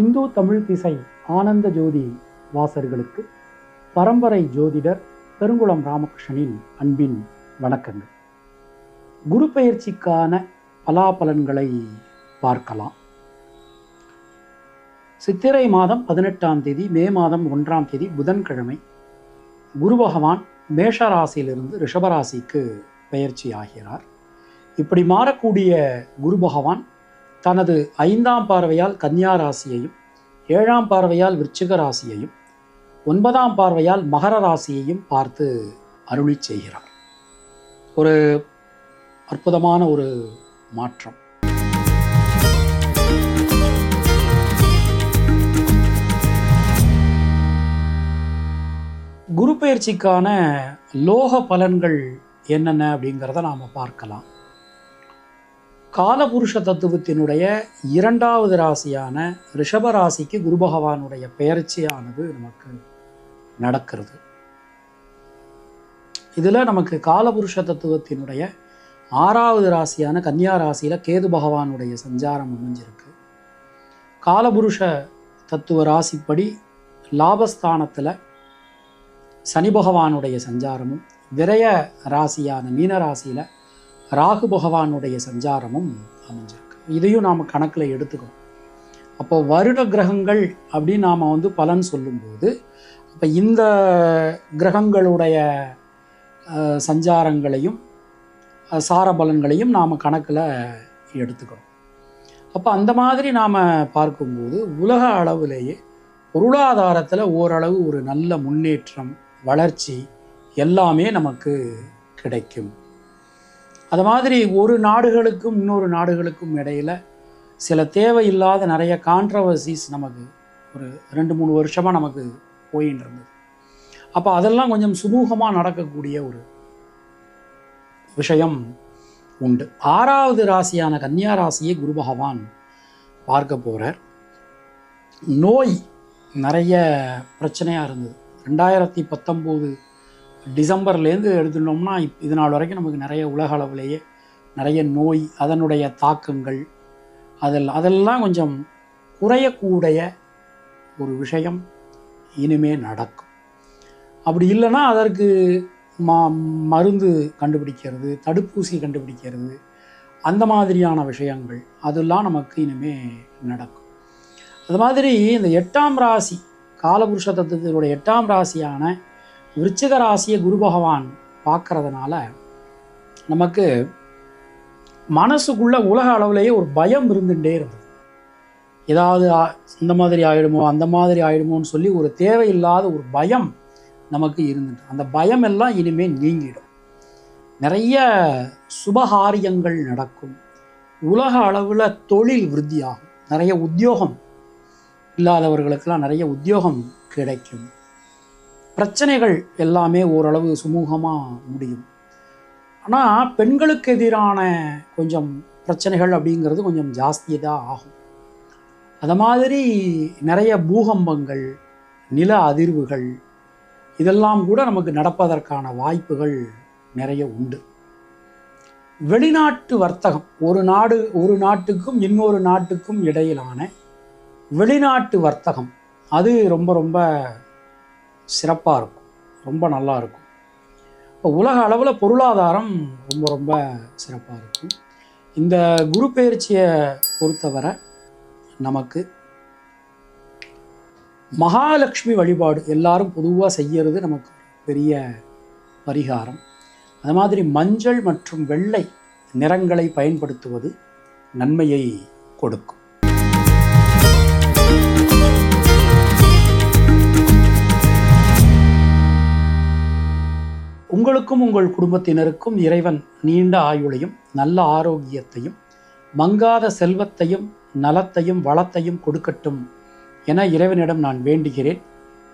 இந்து தமிழ் திசை ஆனந்த ஜோதி வாசர்களுக்கு பரம்பரை ஜோதிடர் பெருங்குளம் ராமகிருஷ்ணனின் அன்பின் வணக்கங்கள். குரு பயிற்சிக்கான பலாபலன்களை பார்க்கலாம். சித்திரை மாதம் பதினெட்டாம் தேதி மே மாதம் ஒன்றாம் தேதி புதன்கிழமை குரு பகவான் மேஷ ராசியிலிருந்து ரிஷபராசிக்கு பயிற்சி ஆகிறார். இப்படி மாறக்கூடிய குரு பகவான் தனது ஐந்தாம் பார்வையால் கன்னியா ராசியையும் ஏழாம் பார்வையால் விருச்சிக ராசியையும் ஒன்பதாம் பார்வையால் மகர ராசியையும் பார்த்து அருளி செய்கிறார். ஒரு அற்புதமான ஒரு மாற்றம். குரு பயிற்சிக்கான லோக பலன்கள் என்னென்ன அப்படிங்கிறத நாம் பார்க்கலாம். காலபுருஷ தத்துவத்தினுடைய இரண்டாவது ராசியான ரிஷப ராசிக்கு குரு பகவானுடைய பெயர்ச்சியானது நமக்கு நடக்கிறது. இதில் நமக்கு காலபுருஷ தத்துவத்தினுடைய ஆறாவது ராசியான கன்னியா ராசியில் கேது பகவானுடைய சஞ்சாரம் அமைஞ்சிருக்கு. காலபுருஷ தத்துவ ராசிப்படி லாபஸ்தானத்தில் சனி பகவானுடைய சஞ்சாரமும் விரய ராசியான மீன ராசியில் ராகு பகவானுடைய சஞ்சாரமும் அமைஞ்சிருக்கு. இதையும் நாம் கணக்கில் எடுத்துக்கணும். அப்போ வருட கிரகங்கள் அப்படின்னு நாம் வந்து பலன் சொல்லும்போது அப்போ இந்த கிரகங்களுடைய சஞ்சாரங்களையும் சார பலன்களையும் நாம் கணக்கில் எடுத்துக்கணும். அப்போ அந்த மாதிரி நாம் பார்க்கும்போது உலக அளவிலேயே பொருளாதாரத்தில் ஓரளவு ஒரு நல்ல முன்னேற்றம் வளர்ச்சி எல்லாமே நமக்கு கிடைக்கும். அது மாதிரி ஒரு நாடுகளுக்கும் இன்னொரு நாடுகளுக்கும் இடையில் சில தேவையில்லாத நிறைய கான்ட்ரவர்சிஸ் நமக்கு ஒரு ரெண்டு மூணு வருஷமாக நமக்கு போயின்னு இருந்தது. அப்போ அதெல்லாம் கொஞ்சம் சுமூகமாக நடக்கக்கூடிய ஒரு விஷயம் உண்டு. ஆறாவது ராசியான கன்னியா ராசியை குரு பகவான் பார்க்க போகிறார் நோய் நிறைய பிரச்சனையாக இருந்தது. ரெண்டாயிரத்தி பத்தொம்போது டிசம்பர்லேருந்து எடுத்துட்டோம்னா இப் இது நாள் வரைக்கும் நமக்கு நிறைய உலக அளவிலேயே நிறைய நோய் அதனுடைய தாக்கங்கள் அதெல்லாம் அதெல்லாம் கொஞ்சம் குறையக்கூடிய ஒரு விஷயம் இனிமே நடக்கும். அப்படி இல்லைன்னா அதற்கு மா மருந்து கண்டுபிடிக்கிறது தடுப்பூசி கண்டுபிடிக்கிறது அந்த மாதிரியான விஷயங்கள் அதெல்லாம் நமக்கு இனிமே நடக்கும். அது மாதிரி இந்த எட்டாம் ராசி காலபுருஷ தத்துவத்தினுடைய எட்டாம் ராசியான விருச்சிக ராசியை குரு பகவான் பார்க்கறதுனால நமக்கு மனசுக்குள்ள உலக அளவுலேயே ஒரு பயம் இருந்துகிட்டே இருந்தது. ஏதாவது இந்த மாதிரி ஆயிடுமோ அந்த மாதிரி ஆயிடுமோன்னு சொல்லி ஒரு தேவையில்லாத ஒரு பயம் நமக்கு இருந்துட்டு அந்த பயம் எல்லாம் இனிமேல் நீங்கிடும். நிறைய சுபகாரியங்கள் நடக்கும். உலக அளவில் தொழில் விருத்தியாகும். நிறைய உத்தியோகம் இல்லாதவர்களுக்கெல்லாம் நிறைய உத்தியோகம் கிடைக்கும். பிரச்சனைகள் எல்லாமே ஓரளவு சுமூகமாக முடியும். ஆனால் பெண்களுக்கு எதிரான கொஞ்சம் பிரச்சனைகள் அப்படிங்கிறது கொஞ்சம் ஜாஸ்தி தான் ஆகும். அது மாதிரி நிறைய பூகம்பங்கள் நில அதிர்வுகள் இதெல்லாம் கூட நமக்கு நடப்பதற்கான வாய்ப்புகள் நிறைய உண்டு. வெளிநாட்டு வர்த்தகம் ஒரு நாடு ஒரு நாட்டுக்கும் இன்னொரு நாட்டுக்கும் இடையிலான வெளிநாட்டு வர்த்தகம் அது ரொம்ப ரொம்ப சிறப்பாக இருக்கும். ரொம்ப நல்லா இருக்கும். இப்போ உலக அளவில் பொருளாதாரம் ரொம்ப ரொம்ப சிறப்பாக இருக்கும். இந்த குரு பயிற்சியை பொறுத்தவரை நமக்கு மகாலட்சுமி வழிபாடு எல்லாரும் பொதுவாக செய்யறது நமக்கு பெரிய பரிகாரம். அது மாதிரி மஞ்சள் மற்றும் வெள்ளை நிறங்களை பயன்படுத்துவது நன்மையை கொடுக்கும். உங்களுக்கும் உங்கள் குடும்பத்தினருக்கும் இறைவன் நீண்ட ஆயுளையும் நல்ல ஆரோக்கியத்தையும் மங்காத செல்வத்தையும் நலத்தையும் வளத்தையும் கொடுக்கட்டும் என இறைவனிடம் நான் வேண்டுகிறேன்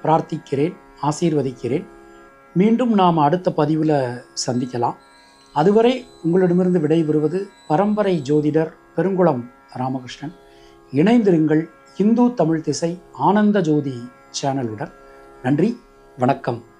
பிரார்த்திக்கிறேன் ஆசீர்வதிக்கிறேன். மீண்டும் நாம் அடுத்த பதிவில் சந்திக்கலாம். அதுவரை உங்களிடமிருந்து விடைபெறுவது பரம்பரை ஜோதிடர் பெருங்குளம் ராமகிருஷ்ணன். இணைந்திருங்கள் இந்து தமிழ் திசை ஆனந்த ஜோதி சேனலுடன். நன்றி வணக்கம்.